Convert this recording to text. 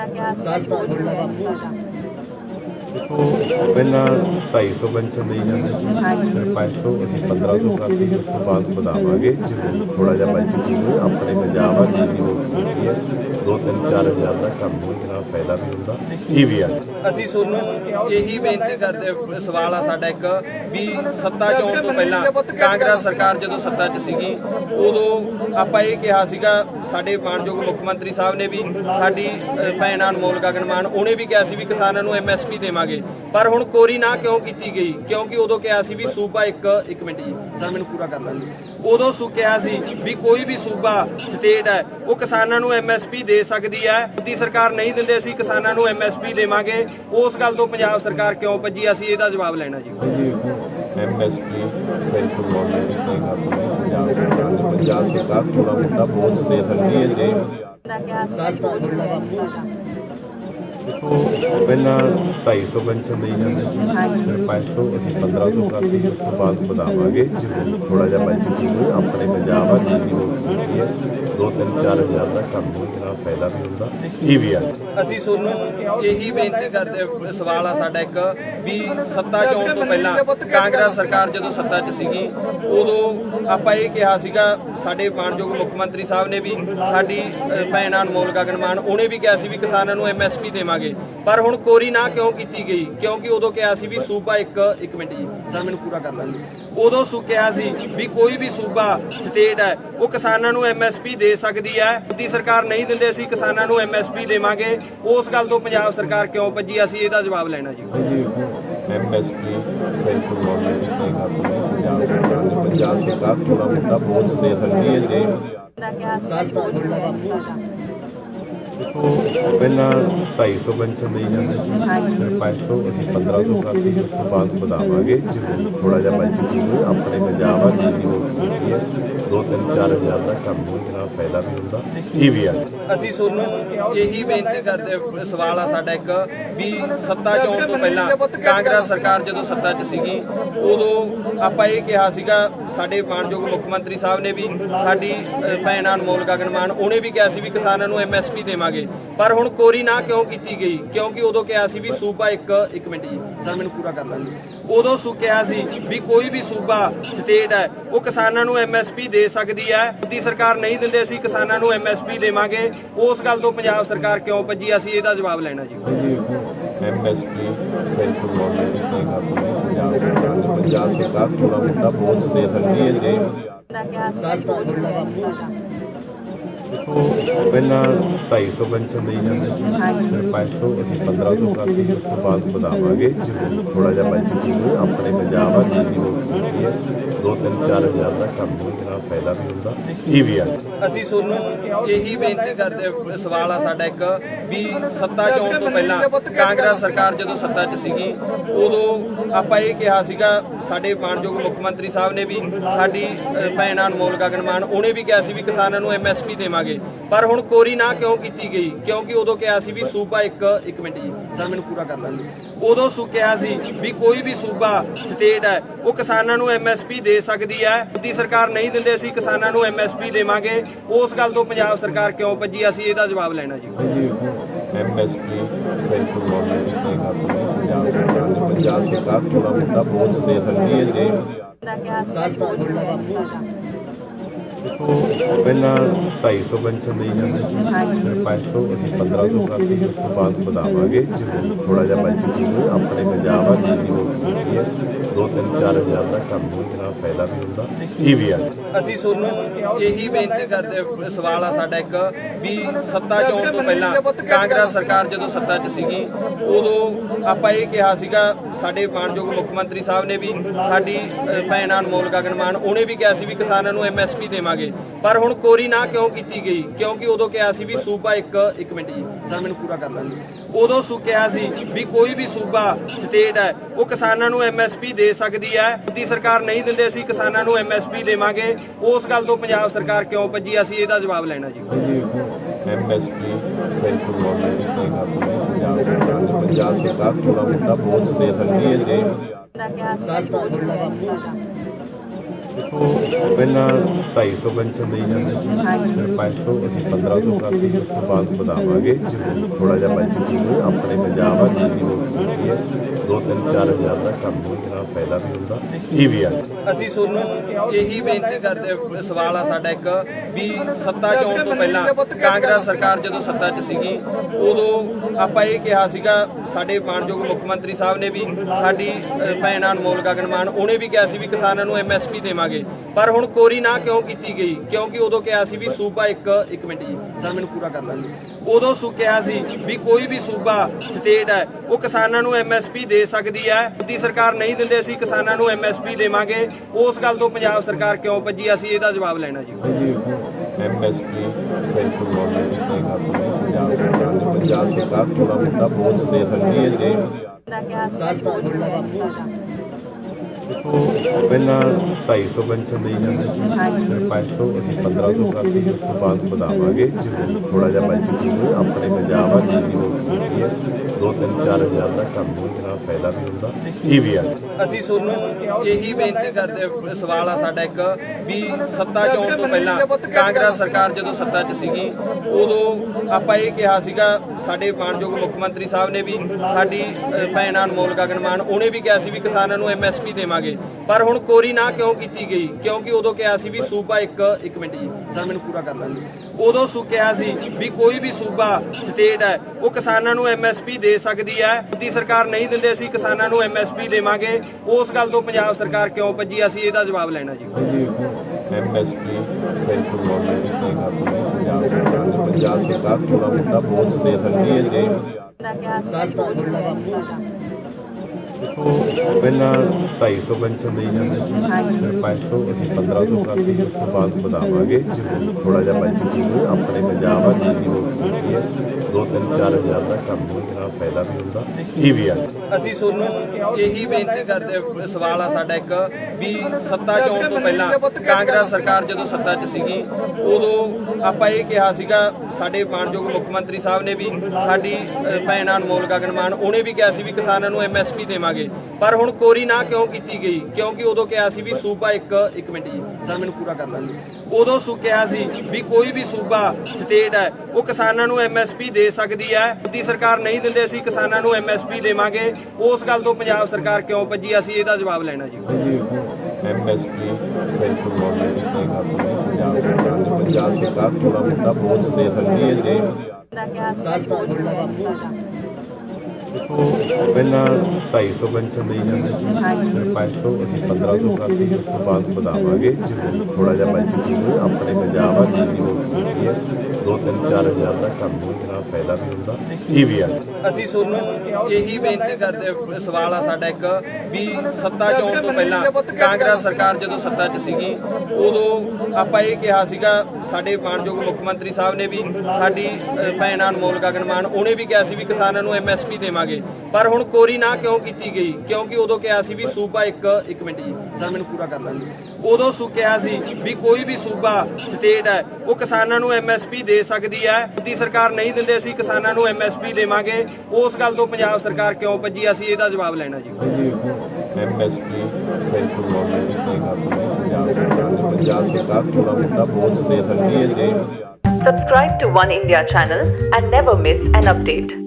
ਦਾ ਕਿਹਾ ਸੀ ਅੱਜ ਕੋਈ ਨਹੀਂ ਹੋਇਆ ਇਸ ਤਰ੍ਹਾਂ ਦਾ। ਦੇਖੋ ਪਹਿਲਾਂ 250 ਪੈਨਸ਼ਨ ਦੇਈ ਜਾਂਦੇ ਸੀ ਫਿਰ 500 ਅਸੀਂ 1500 ਕਰਤੀ ਉਸ ਤੋਂ ਬਾਅਦ ਵਧਾਵਾਂਗੇ। ਥੋੜਾ ਜਿਹਾ ਬਜਟ ਆਪਣੇ ਪੰਜਾਬ ਆ ਜੀ ਦੀ ਹੋਈ ਹੈ ਦੋ ਤਿੰਨ ਚਾਰ ਹਜ਼ਾਰ ਦਾ ਕੰਮ ਹੋ ਜਿਹੜਾ ਫਾਇਦਾ ਵੀ ਹੁੰਦਾ ਇਹ ਵੀ ਆ। ਅਸੀਂ ਤੁਹਾਨੂੰ ਇਹੀ ਬੇਨਤੀ ਕਰਦੇ ਸਵਾਲ ਆ ਸਾਡਾ ਇੱਕ ਵੀ ਸੱਤਾ 'ਚ ਆਉਣ ਤੋਂ ਪਹਿਲਾਂ ਕਾਂਗਰਸ ਸਰਕਾਰ ਜਦੋਂ ਸੱਤਾ 'ਚ ਸੀਗੀ ਉਦੋਂ ਆਪਾਂ ਇਹ ਕਿਹਾ ਸੀਗਾ ਸਾਡੇ ਮਾਨਯੋਗ ਮੁੱਖ ਮੰਤਰੀ ਸਾਹਿਬ ਨੇ ਵੀ ਸਾਡੀ ਅ, ਭੈਣ ਅਨਮੋਲ ਗਗਨ ਮਾਨ ਉਹਨੇ ਵੀ ਕਿਹਾ ਸੀ ਵੀ ਕਿਸਾਨਾਂ ਨੂੰ ਐਮਐਸਪੀ ਦੇਵਾਂਗੇ ਪਰ ਹੁਣ ਕੋਰੀ ਨਾ ਕਿਉਂ ਕੀਤੀ ਗਈ? ਕਿਉਂਕਿ ਉਦੋਂ ਕਿਹਾ ਸੀ ਵੀ ਸੂਬਾ ਇੱਕ ਇੱਕ ਮਿੰਟ ਜੀ ਸਰ ਮੈਨੂੰ ਪੂਰਾ ਕਰ ਲੈਣ ਦਿਓ। ਉਦੋਂ ਸੁ ਕਿਹਾ ਸੀ ਵੀ ਕੋਈ ਵੀ ਸੂਬਾ ਸਟੇਟ ਹੈ ਉਹ ਕਿਸਾਨਾਂ ਨੂੰ ਐਮਐਸਪੀ ਦੇ ਸਕਦੀ ਹੈ। ਦੀ ਸਰਕਾਰ ਨਹੀਂ ਦਿੰਦੇ ਅਸੀਂ ਕਿਸਾਨਾਂ ਨੂੰ ਐਮਐਸਪੀ ਦੇਵਾਂਗੇ। ਉਸ ਗੱਲ ਤੋਂ ਪੰਜਾਬ ਸਰਕਾਰ ਕਿਉਂ ਭੱਜੀ? ਅਸੀਂ ਇਹਦਾ ਜਵਾਬ ਲੈਣਾ ਜੀ। ਐਮਐਸਪੀ ਬਿਲਕੁਲ ਮੌਜੂਦ ਨਹੀਂ ਪੰਜਾਬ ਸਰਕਾਰ ਥੋੜਾ ਮੋਟਾ ਬੋਝ ਦੇ ਸਕਦੀ ਹੈ ਜੇ ਦਾ ਕਿਹਾ ਸੀ ਅੱਜ ਕੋਈ ਨਹੀਂ ਦੇਖੋ ਪਹਿਲਾਂ 250 ਪੈਨਸ਼ਨ ਦੇਈ ਜਾਂਦੇ ਸੀ। ਫਿਰ 500 ਅਸੀਂ 1500 ਕਰਤੀ ਉਸ ਤੋਂ ਬਾਅਦ ਵਧਾਵਾਂਗੇ। ਥੋੜਾ ਜਿਹਾ ਬਜਟ ਨੂੰ ਆਪਣੇ ਪੰਜਾਬ ਆ ਜੀ ਦੀ ਹੋਈ ਹੈ, ਦੋ ਤਿੰਨ ਚਾਰ ਹਜ਼ਾਰ ਦਾ ਕੰਮ ਹੋ ਜਿਹੜਾ ਫਾਇਦਾ ਵੀ ਹੁੰਦਾ, ਇਹ ਵੀ ਆ। ਅਸੀਂ ਤੁਹਾਨੂੰ ਇਹੀ ਬੇਨਤੀ ਕਰਦੇ ਸਵਾਲ ਆ ਸਾਡਾ ਇੱਕ, ਵੀ ਸੱਤਾ 'ਚ ਆਉਣ ਤੋਂ ਪਹਿਲਾਂ ਕਾਂਗਰਸ ਸਰਕਾਰ ਜਦੋਂ ਸੱਤਾ 'ਚ ਸੀਗੀ, ਉਦੋਂ ਆਪਾਂ ਇਹ ਕਿਹਾ ਸੀਗਾ, ਸਾਡੇ ਮਾਨਯੋਗ ਮੁੱਖ ਮੰਤਰੀ ਸਾਹਿਬ ਨੇ ਵੀ, ਸਾਡੀ ਭੈਣ ਅਨਮੋਲ ਗਗਨ ਮਾਨ, ਉਹਨੇ ਵੀ ਕਿਹਾ ਸੀ ਵੀ ਕਿਸਾਨਾਂ ਨੂੰ ਐਮਐਸਪੀ ਦੇਵਾਂਗੇ। ਪਰ ਹੁਣ ਕੋਰੀ ਨਾ ਕਿਉਂ ਕੀਤੀ ਗਈ? ਕਿਉਂਕਿ ਉਦੋਂ ਕਿਹਾ ਸੀ ਵੀ ਸੂਬਾ ਇੱਕ ਇੱਕ ਮਿੰਟ ਜੀ ਸਰ ਮੈਨੂੰ ਪੂਰਾ ਕਰ ਲੈਣ। ਉਦੋਂ ਸੁ ਕਿਹਾ ਸੀ ਵੀ ਕੋਈ ਵੀ ਸੂਬਾ ਸਟੇਟ ਹੈ ਉਹ ਕਿਸਾਨਾਂ ਨੂੰ ਐਮਐਸਪੀ ਦੇ ਸਕਦੀ ਹੈ। ਦੀ ਸਰਕਾਰ ਨਹੀਂ ਦਿੰਦੇ ਅਸੀਂ ਕਿਸਾਨਾਂ ਨੂੰ ਐਮਐਸਪੀ ਦੇਵਾਂਗੇ। ਉਸ ਗੱਲ ਤੋਂ ਪੰਜਾਬ ਸਰਕਾਰ ਕਿਉਂ ਭੱਜੀ? ਅਸੀਂ ਇਹਦਾ ਜਵਾਬ ਲੈਣਾ ਜੀ। ਐਮਐਸਪੀ ਪੰਜਾਬ ਸਰਕਾਰ ਨੇ ਪੰਜਾਬ ਸਰਕਾਰ ਥੋੜਾ ਮੋਟਾ ਬੋਝ ਦੇ ਸਕਦੀ ਹੈ ਜੇ। ਦਾ ਕਿਹਾ ਸੀ ਦੇਖੋ, ਪਹਿਲਾਂ 250 ਪੈਨਸ਼ਨ ਦੇਈ ਜਾਂਦੇ ਸੀ, ਫਿਰ 500 ਅਸੀਂ 1500 ਕਰਤੀ ਉਸ ਤੋਂ ਬਾਅਦ ਵਧਾਵਾਂਗੇ ਥੋੜਾ ਜਿਹਾ ਬਜਟ ਆਪਣੇ ਪੰਜਾਬ ਆ ਜੀ ਦੀ ਹੋਈ ਹੈ। ਦੋ ਤਿੰਨ ਚਾਰ ਹਜ਼ਾਰ ਦਾ ਕੰਮ ਹੋ ਜਿਹੜਾ ਫਾਇਦਾ ਵੀ ਹੁੰਦਾ ਇਹ ਵੀ ਆ। ਅਸੀਂ ਤੁਹਾਨੂੰ ਇਹੀ ਬੇਨਤੀ ਕਰਦੇ ਸਵਾਲ ਆ ਸਾਡਾ ਇੱਕ ਵੀ ਸੱਤਾ 'ਚ ਆਉਣ ਤੋਂ ਪਹਿਲਾਂ ਕਾਂਗਰਸ ਸਰਕਾਰ ਜਦੋਂ ਸੱਤਾ 'ਚ ਸੀਗੀ ਉਦੋਂ ਆਪਾਂ ਇਹ ਕਿਹਾ ਸੀਗਾ ਸਾਡੇ ਮਾਨਯੋਗ ਮੁੱਖ ਮੰਤਰੀ ਸਾਹਿਬ ਨੇ ਵੀ ਸਾਡੀ ਅ, ਭੈਣ ਅਨਮੋਲ ਗਗਨ ਮਾਨ ਉਹਨੇ ਵੀ ਕਿਹਾ ਸੀ ਵੀ ਕਿਸਾਨਾਂ ਨੂੰ ਐਮਐਸਪੀ ਦੇਵਾਂਗੇ। ਪਰ ਹੁਣ ਕੋਰੀ ਨਾ ਕਿਉਂ ਕੀਤੀ ਗਈ? ਕਿਉਂਕਿ ਉਦੋਂ ਕਿਹਾ ਸੀ ਵੀ ਸੂਬਾ ਇੱਕ ਇੱਕ ਮਿੰਟ ਜੀ ਸਰ ਮੈਨੂੰ ਪੂਰਾ ਕਰ ਲੈਣ ਉਦੋਂ ਸੁ ਕਿਹਾ ਸੀ ਵੀ ਕੋਈ ਵੀ ਸੂਬਾ ਸਟੇਟ ਹੈ ਉਹ ਕਿਸਾਨਾਂ ਨੂੰ ਐਮਐਸਪੀ ਦੇ ਸਕਦੀ ਹੈ। ਦੀ ਸਰਕਾਰ ਨਹੀਂ ਦਿੰਦੇ ਅਸੀਂ ਕਿਸਾਨਾਂ ਨੂੰ ਐਮਐਸਪੀ ਦੇਵਾਂਗੇ। ਉਸ ਗੱਲ ਤੋਂ ਪੰਜਾਬ ਸਰਕਾਰ ਕਿਉਂ ਭੱਜੀ? ਅਸੀਂ ਇਹਦਾ ਜਵਾਬ ਲੈਣਾ ਜੀ। ਐਮਐਸਪੀ ਬਿਲਕੁਲ ਪੰਜਾਬ ਸਰਕਾਰ ਥੋੜਾ ਦੇ ਸਕਦੀ ਹੈ। ਜੇ ਦਾ ਕਿਹਾ ਸੀ ਕੋਈ ਨਹੀਂ ਹੋਇਆ ਇਸ ਤਰ੍ਹਾਂ ਦਾ। ਦੇਖੋ ਪਹਿਲਾਂ 250 ਪੈਨਸ਼ਨ ਦੇਈ ਜਾਂਦੇ ਸੀ। ਫਿਰ 500 ਅਸੀਂ 1500 ਕਰਤੀ ਉਸ ਤੋਂ ਬਾਅਦ ਵਧਾਵਾਂਗੇ। ਥੋੜਾ ਜਿਹਾ ਬਜਟ ਨੂੰ ਆਪਣੇ ਪੰਜਾਬ ਆ ਜੀ ਦੀ ਹੈ ਦੋ ਤਿੰਨ ਚਾਰ ਹਜ਼ਾਰ ਦਾ ਕੰਮ ਹੋ ਜਿਹੜਾ ਫਾਇਦਾ ਵੀ ਹੁੰਦਾ ਇਹ ਵੀ ਆ। ਅਸੀਂ ਤੁਹਾਨੂੰ ਇਹੀ ਬੇਨਤੀ ਕਰਦੇ ਸਵਾਲ ਆ ਸਾਡਾ ਇੱਕ ਵੀ ਸੱਤਾ 'ਚ ਆਉਣ ਤੋਂ ਪਹਿਲਾਂ ਕਾਂਗਰਸ ਸਰਕਾਰ ਜਦੋਂ ਸੱਤਾ 'ਚ ਸੀਗੀ ਉਦੋਂ ਆਪਾਂ ਇਹ ਕਿਹਾ ਸੀਗਾ ਸਾਡੇ ਮਾਨਯੋਗ ਮੁੱਖ ਮੰਤਰੀ ਸਾਹਿਬ ਨੇ ਵੀ ਸਾਡੀ ਭੈਣ ਅਨਮੋਲ ਗਗਨ ਮਾਨ ਉਹਨੇ ਵੀ ਕਿਹਾ ਸੀ ਵੀ ਕਿਸਾਨਾਂ ਨੂੰ ਐਮਐਸਪੀ ਦੇਵਾਂਗੇ। ਪਰ ਹੁਣ ਕੋਰੀ ਨਾ ਕਿਉਂ ਕੀਤੀ ਗਈ? ਕਿਉਂਕਿ ਉਦੋਂ ਕਿਹਾ ਸੀ ਵੀ ਸੂਬਾ ਇੱਕ ਇੱਕ ਮਿੰਟ ਜੀ। ਸਰ ਮੈਨੂੰ ਪੂਰਾ ਕਰ ਲੈਣ। ਉਦੋਂ ਸੁ ਕਿਹਾ ਸੀ ਵੀ ਕੋਈ ਵੀ ਸੂਬਾ ਸਟੇਟ ਹੈ ਉਹ ਕਿਸਾਨਾਂ ਨੂੰ ਐਮਐਸਪੀ ਦੇ ਸਕਦੀ ਹੈ। ਦੀ ਸਰਕਾਰ ਨਹੀਂ ਦਿੰਦੇ ਅਸੀਂ ਕਿਸਾਨਾਂ ਨੂੰ ਐਮਐਸਪੀ ਦੇਵਾਂਗੇ। ਉਸ ਗੱਲ ਤੋਂ ਪੰਜਾਬ ਸਰਕਾਰ ਕਿਉਂ ਭੱਜੀ? ਅਸੀਂ ਇਹਦਾ ਜਵਾਬ ਲੈਣਾ ਜੀ। ਐਮਐਸਪੀ ਬਿਲਕੁਲ ਮੌਜੂਦ ਨਹੀਂ ਹੈਗਾ ਪੰਜਾਬ ਸਰਕਾਰ ਨੇ ਪੰਜਾਬ ਸਰਕਾਰ ਥੋੜਾ ਮੋਟਾ ਬੋਝ ਦੇ ਸਕਦੀ ਹੈ। ਜੇ ਦਾ ਕਿਹਾ ਸੀ ਕੋਈ ਨਹੀਂ ਦੇਖੋ, ਪਹਿਲਾਂ 250 ਪੈਨਸ਼ਨ ਲਈ ਜਾਂਦੇ ਸੀ, ਫਿਰ 500 ਅਸੀਂ 1500 ਕਰਤੀ ਉਸ ਤੋਂ ਬਾਅਦ ਵਧਾਵਾਂਗੇ ਥੋੜਾ ਜਿਹਾ ਪੈਨਸ਼ਨ ਆਪਣੇ ਪੰਜਾਬ ਆ ਜੀ ਹੋ ਚੁੱਕੀ ਹੈ। 4000 ਦਾ ਕੰਮ ਇਹਦੇ ਨਾਲ ਫਾਇਦਾ ਵੀ ਹੁੰਦਾ, ਇਹ ਵੀ ਆ। ਅਸੀਂ ਤੁਹਾਨੂੰ ਇਹੀ ਬੇਨਤੀ ਕਰਦੇ ਸਵਾਲ ਆ ਸਾਡਾ ਇੱਕ, ਵੀ ਸੱਤਾ ਚੋਂ ਤੋਂ ਪਹਿਲਾਂ ਕਾਂਗਰਸ ਸਰਕਾਰ ਜਦੋਂ ਸੱਤਾ 'ਚ ਸੀਗੀ, ਉਦੋਂ ਆਪਾਂ ਇਹ ਕਿਹਾ ਸੀਗਾ, ਸਾਡੇ ਮਾਨਯੋਗ ਮੁੱਖ ਮੰਤਰੀ ਸਾਹਿਬ ਨੇ ਵੀ, ਸਾਡੀ ਭੈਣ ਅਨਮੋਲ ਗਗਨਮਾਨ ਉਹਨੇ ਵੀ ਕਿਹਾ ਸੀ ਵੀ ਕਿਸਾਨਾਂ ਨੂੰ ਐਮਐਸਪੀ ਦੇਵਾਂਗੇ। ਪਰ ਹੁਣ ਕੋਰੀ ਨਾ ਕਿਉਂ ਕੀਤੀ ਗਈ? ਕਿਉਂਕਿ ਉਦੋਂ ਕਿਹਾ ਸੀ ਵੀ ਸੂਬਾ ਇੱਕ ਇੱਕ ਮਿੰਟ ਜੀ, ਸਰ, ਮੈਨੂੰ ਪੂਰਾ ਕਰ ਲਾਂਗੇ ਉਦੋਂ ਸੁ ਕਿਹਾ ਸੀ ਵੀ ਕੋਈ ਵੀ ਸੂਬਾ ਸਟੇਟ ਹੈ ਉਹ ਕਿਸਾਨਾਂ ਨੂੰ ਐਮਐਸਪੀ ਦੇ ਸਕਦੀ ਹੈ। ਦੀ ਸਰਕਾਰ ਨਹੀਂ ਦਿੰਦੇ ਅਸੀਂ ਕਿਸਾਨਾਂ ਨੂੰ ਐਮਐਸਪੀ ਦੇਵਾਂਗੇ। ਉਸ ਗੱਲ ਤੋਂ ਪੰਜਾਬ ਸਰਕਾਰ ਕਿਉਂ ਭੱਜੀ? ਅਸੀਂ ਇਹਦਾ ਜਵਾਬ ਲੈਣਾ ਜੀ। ਐਮਐਸਪੀ ਬਿਲਕੁਲ ਹੈਗਾ ਪੰਜਾਬ ਸਰਕਾਰ ਥੋੜਾ ਮੋਟਾ ਬੋਝ ਦੇ ਸਕਦੀ ਹੈ। ਜੇ ਦਾ ਕਿਹਾ ਸੀ ਕੋਈ ਨਹੀਂ ਦੇਖੋ ਪਹਿਲਾਂ 250 ਪੈਨਸ਼ਨ ਦੇਈ ਜਾਂਦੇ ਸੀ। ਫਿਰ 500 ਅਸੀਂ 1500 ਕਰਤੀ ਉਸ ਤੋਂ ਬਾਅਦ ਵਧਾਵਾਂਗੇ। ਥੋੜਾ ਜਿਹਾ ਬਜਟ ਠੀਕ ਆਪਣੇ ਪੰਜਾਬ ਆ ਜੀ ਦੀ ਹੋਈ ਹੈ ਦੋ ਤਿੰਨ ਚਾਰ ਹਜ਼ਾਰ ਦਾ ਕੰਮ ਹੋਣ ਨਾਲ ਫਾਇਦਾ ਵੀ ਹੁੰਦਾ ਇਹ ਵੀ ਆ। ਅਸੀਂ ਤੁਹਾਨੂੰ ਇਹੀ ਬੇਨਤੀ ਕਰਦੇ ਸਵਾਲ ਆ ਸਾਡਾ ਇੱਕ ਵੀ ਸੱਤਾ 'ਚ ਆਉਣ ਤੋਂ ਪਹਿਲਾਂ ਕਾਂਗਰਸ ਸਰਕਾਰ ਜਦੋਂ ਸੱਤਾ 'ਚ ਸੀਗੀ ਉਦੋਂ ਆਪਾਂ ਇਹ ਕਿਹਾ ਸੀਗਾ ਸਾਡੇ ਮਾਨਯੋਗ ਮੁੱਖ ਮੰਤਰੀ ਸਾਹਿਬ ਨੇ ਵੀ ਸਾਡੀ ਅ, ਭੈਣ ਅਨਮੋਲ ਗਗਨ ਮਾਨ ਉਹਨੇ ਵੀ ਕਿਹਾ ਸੀ ਵੀ ਕਿਸਾਨਾਂ ਨੂੰ ਐਮਐਸਪੀ ਦੇਵਾਂਗੇ। ਪਰ ਹੁਣ ਕੋਰੀ ਨਾ ਕਿਉਂ ਕੀਤੀ ਗਈ? ਕਿਉਂਕਿ ਉਦੋਂ ਕਿਹਾ ਸੀ ਵੀ ਸੂਬਾ ਇੱਕ ਇੱਕ ਮਿੰਟ ਜੀ ਸਰ ਮੈਨੂੰ ਪੂਰਾ ਕਰ ਲੈਣ ਦਿਓ। ਉਦੋਂ ਸੁ ਕਿਹਾ ਸੀ ਵੀ ਕੋਈ ਵੀ ਸੂਬਾ ਸਟੇਟ ਹੈ ਉਹ ਕਿਸਾਨਾਂ ਨੂੰ ਐਮਐਸਪੀ ਦੇ ਸਕਦੀ ਹੈ। ਦੀ ਸਰਕਾਰ ਨਹੀਂ ਦਿੰਦੇ ਅਸੀਂ ਕਿਸਾਨਾਂ ਨੂੰ ਐਮਐਸਪੀ ਦੇਵਾਂਗੇ। ਉਸ ਗੱਲ ਤੋਂ ਪੰਜਾਬ ਸਰਕਾਰ ਕਿਉਂ ਭੱਜੀ? ਅਸੀਂ ਇਹਦਾ ਜਵਾਬ ਲੈਣਾ ਜੀ। ਐਮਐਸਪੀ ਬਿਲਕੁਲ ਮੌਜੂਦ ਨਹੀਂ ਕਰਦੇ ਪੰਜਾਬ ਸਰਕਾਰ ਥੋੜਾ ਮੋਟਾ ਬੋਝ ਦੇ ਸਕਦੀ ਹੈ ਜੇ ਕਰਤਾ ਖੁੱਲਾ ਬਾਪੂ ਦੇਖੋ ਪਹਿਲਾਂ 250 ਪੈਨਸ਼ਨ ਦੇਈ ਜਾਂਦੇ ਸੀ ਫਿਰ 500 ਅਸੀਂ 1500 ਕਰਤੀ ਉਸ ਤੋਂ ਬਾਅਦ ਵਧਾਵਾਂਗੇ। ਥੋੜਾ ਜਿਹਾ ਠੀਕ ਆਪਣੇ ਪੰਜਾਬ ਆ ਜੀ ਦੀ ਹੈ। ਦੋ ਤਿੰਨ ਚਾਰ ਹਜ਼ਾਰ ਦਾ ਕੰਮ ਹੋਣ ਨਾਲ ਫਾਇਦਾ ਵੀ ਹੁੰਦਾ, ਇਹ ਵੀ ਆ। ਅਸੀਂ ਤੁਹਾਨੂੰ ਇਹੀ ਬੇਨਤੀ ਕਰਦੇ ਸਵਾਲ ਆ ਸਾਡਾ ਇੱਕ, ਵੀ ਸੱਤਾ 'ਚ ਆਉਣ ਤੋਂ ਪਹਿਲਾਂ ਕਾਂਗਰਸ ਸਰਕਾਰ ਜਦੋਂ ਸੱਤਾ 'ਚ ਸੀਗੀ, ਉਦੋਂ ਆਪਾਂ ਇਹ ਕਿਹਾ ਸੀਗਾ, ਸਾਡੇ ਮਾਨਯੋਗ ਮੁੱਖ ਮੰਤਰੀ ਸਾਹਿਬ ਨੇ ਵੀ, ਸਾਡੀ ਭੈਣ ਅਨਮੋਲ ਗਗਨ ਮਾਨ ਉਹਨੇ ਵੀ ਕਿਹਾ ਸੀ ਵੀ ਕਿਸਾਨਾਂ ਨੂੰ ਐਮਐਸਪੀ ਦੇਵਾਂਗੇ। ਪਰ ਹੁਣ ਕੋਰੀ ਨਾ ਕਿਉਂ ਕੀਤੀ ਗਈ? ਕਿਉਂਕਿ ਉਦੋਂ ਕਿਹਾ ਸੀ ਵੀ ਸੂਬਾ ਇੱਕ ਇੱਕ ਮਿੰਟ ਜੀ, ਸਰ ਮੈਨੂੰ ਪੂਰਾ ਕਰ ਲੈਣ ਉਦੋਂ ਸੁ ਕਿਹਾ ਸੀ ਵੀ ਕੋਈ ਵੀ ਸੂਬਾ, ਸਟੇਟ ਹੈ, ਉਹ ਕਿਸਾਨਾਂ ਨੂੰ ਐਮਐਸਪੀ ਦੇ ਸਕਦੀ ਹੈ ਦੀ ਸਰਕਾਰ ਨਹੀਂ ਦਿੰਦੇ ਅਸੀਂ ਕਿਸਾਨਾਂ ਨੂੰ ਐਮਐਸਪੀ ਦੇਵਾਂਗੇ। ਉਸ ਗੱਲ ਤੋਂ ਪੰਜਾਬ ਸਰਕਾਰ ਕਿਉਂ ਭੱਜੀ? ਅਸੀਂ ਇਹਦਾ ਜਵਾਬ ਲੈਣਾ ਜੀ। ਐਮਐਸਪੀ ਬਿਲਕੁਲ ਮੌਜੂਦ ਨਹੀਂ ਕਰਦੇ ਪੰਜਾਬ ਸਰਕਾਰ ਪੰਜਾਬ ਸਰਕਾਰ ਥੋੜਾ ਬੋਝ ਦੇ ਸਕਦੀ ਹੈ ਜੇ ਕਰਤਾ ਖੁੱਲਾ ਬਾਪੂ ਦੇਖੋ ਪਹਿਲਾਂ 250 ਪੈਨਸ਼ਨ ਦੇਈ ਜਾਂਦੇ ਸੀ ਫਿਰ 500 ਅਸੀਂ 1500 ਕਰਤੀ ਉਸ ਤੋਂ ਬਾਅਦ ਵਧਾਵਾਂਗੇ ਥੋੜਾ ਜਿਹਾ ਬਜਟ ਆਪਣੇ ਪੰਜਾਬ ਆ ਜੀ ਦੀ ਹੈ ਦੋ ਤਿੰਨ ਚਾਰ ਹਜ਼ਾਰ ਦਾ ਕੰਮ ਹੋਣ ਨਾਲ ਫਾਇਦਾ ਵੀ ਹੁੰਦਾ ਇਹ ਵੀ ਆ। ਅਸੀਂ ਤੁਹਾਨੂੰ ਇਹੀ ਬੇਨਤੀ ਕਰਦੇ ਸਵਾਲ ਆ ਸਾਡਾ ਇੱਕ ਵੀ ਸੱਤਾ 'ਚ ਆਉਣ ਤੋਂ ਪਹਿਲਾਂ ਕਾਂਗਰਸ ਸਰਕਾਰ ਜਦੋਂ ਸੱਤਾ 'ਚ ਸੀਗੀ ਉਦੋਂ ਆਪਾਂ ਇਹ ਕਿਹਾ ਸੀਗਾ ਸਾਡੇ ਮਾਨਯੋਗ ਮੁੱਖ ਮੰਤਰੀ ਸਾਹਿਬ ਨੇ ਵੀ ਸਾਡੀ ਅ, ਭੈਣ ਅਨਮੋਲ ਗਗਨ ਮਾਨ ਉਹਨੇ ਵੀ ਕਿਹਾ ਸੀ ਵੀ ਕਿਸਾਨਾਂ ਨੂੰ ਐਮਐਸਪੀ ਦੇਵਾਂਗੇ। ਪਰ ਹੁਣ ਕੋਰੀ ਨਾ ਕਿਉਂ ਕੀਤੀ ਗਈ? ਕਿਉਂਕਿ ਉਦੋਂ ਕਿਹਾ ਸੀ ਵੀ ਸੂਬਾ ਇੱਕ ਇੱਕ ਮਿੰਟ ਜੀ ਸਰ ਮੈਨੂੰ ਪੂਰਾ ਕਰ ਲੈਣ ਦਿਓ। ਉਦੋਂ ਸੁ ਕਿਹਾ ਸੀ ਵੀ ਕੋਈ ਵੀ ਸੂਬਾ ਸਟੇਟ ਹੈ ਉਹ ਕਿਸਾਨਾਂ ਨੂੰ ਐਮਐਸਪੀ ਦੇ ਸਕਦੀ ਹੈ। ਦੀ ਸਰਕਾਰ ਨਹੀਂ ਦਿੰਦੇ ਅਸੀਂ ਕਿਸਾਨਾਂ ਨੂੰ ਐਮਐਸਪੀ ਦੇਵਾਂਗੇ। ਉਸ ਗੱਲ ਤੋਂ ਪੰਜਾਬ ਸਰਕਾਰ ਕਿਉਂ ਭੱਜੀ? ਅਸੀਂ ਇਹਦਾ ਜਵਾਬ ਲੈਣਾ ਜੀ। ਐਮਐਸਪੀ ਬਿਲਕੁਲ ਮੌਜੂਦ ਨਹੀਂ ਕਰਦੇ ਪੰਜਾਬ ਸਰਕਾਰ ਪੰਜਾਬ ਸਰਕਾਰ ਥੋੜਾ ਮੋਟਾ ਬੋਝ ਦੇ ਸਕਦੀ ਹੈ ਜੇ ਉਹਦੀ ਕਰਤਾ ਖੁੱਲਾ ਬਾਪੂ ਦੇਖੋ, ਪਹਿਲਾਂ 250 ਪੈਨਸ਼ਨ ਦੇਈ ਜਾਂਦੇ ਸੀ, ਫਿਰ 500 ਅਸੀਂ 1500 ਕਰਤੀ ਉਸ ਤੋਂ ਬਾਅਦ ਵਧਾਵਾਂਗੇ ਥੋੜਾ ਜਿਹਾ ਪੈਨਸ਼ਨ ਆਪਣੇ ਪੰਜਾਬ ਆ ਜੀ ਦੀ ਹੋਈ ਹੈ ਦੋ ਤਿੰਨ ਚਾਰ ਹਜ਼ਾਰ ਦਾ ਨਾਲ ਫਾਇਦਾ ਵੀ ਹੁੰਦਾ ਇਹ ਵੀ ਆ ਅਸੀਂ ਤੁਹਾਨੂੰ ਇਹੀ ਬੇਨਤੀ ਕਰਦੇ ਸਵਾਲ ਆ ਸਾਡਾ ਇੱਕ, ਵੀ ਸੱਤਾ 'ਚ ਤੋਂ ਪਹਿਲਾਂ ਕਾਂਗਰਸ ਸਰਕਾਰ ਜਦੋਂ ਸੱਤਾ 'ਚ ਸੀਗੀ, ਉਦੋਂ ਆਪਾਂ ਇਹ ਕਿਹਾ ਸੀਗਾ, ਸਾਡੇ ਮਾਨਯੋਗ ਮੁੱਖ ਮੰਤਰੀ ਸਾਹਿਬ ਨੇ ਵੀ, ਸਾਡੀ ਭੈਣ ਅਨਮੋਲ ਗਗਨ ਮਾਨ, ਉਹਨੇ ਵੀ ਕਿਹਾ ਸੀ ਵੀ ਕਿਸਾਨਾਂ ਨੂੰ ਐਮਐਸਪੀ ਦੇਵਾਂਗੇ। ਪਰ ਹੁਣ ਕੋਰੀ ਨਾ ਕਿਉਂ ਕੀਤੀ ਗਈ? ਕਿਉਂਕਿ ਉਦੋਂ ਕਿਹਾ ਸੀ ਵੀ ਸੂਬਾ ਇੱਕ ਇੱਕ ਮਿੰਟ ਜੀ, ਸਰ, ਮੈਨੂੰ ਪੂਰਾ ਕਰ ਲੈਣ ਉਦੋਂ ਸੁ ਕਿਹਾ ਸੀ ਵੀ ਕੋਈ ਵੀ ਸੂਬਾ ਸਟੇਟ ਹੈ ਉਹ ਕਿਸਾਨਾਂ ਨੂੰ ਐਮਐਸਪੀ ਦੇ ਸਕਦੀ ਹੈ। ਦੀ ਸਰਕਾਰ ਨਹੀਂ ਦਿੰਦੇ ਅਸੀਂ ਕਿਸਾਨਾਂ ਨੂੰ ਐਮਐਸਪੀ ਦੇਵਾਂਗੇ। ਉਸ ਗੱਲ ਤੋਂ ਪੰਜਾਬ ਸਰਕਾਰ ਕਿਉਂ ਭੱਜੀ? ਅਸੀਂ ਇਹਦਾ ਜਵਾਬ ਲੈਣਾ ਜੀ। ਐਮਐਸਪੀ ਬਿਲਕੁਲ ਮੌਜੂਦ ਨਹੀਂ। ਕਰਦੇ ਪੰਜਾਬ ਸਰਕਾਰ ਥੋੜਾ ਮੋਟਾ ਬੋਝ ਦੇ ਸਕਦੀ ਹੈ ਜੇ। ਉਹਦੀ Subscribe to One India channel and never miss an update.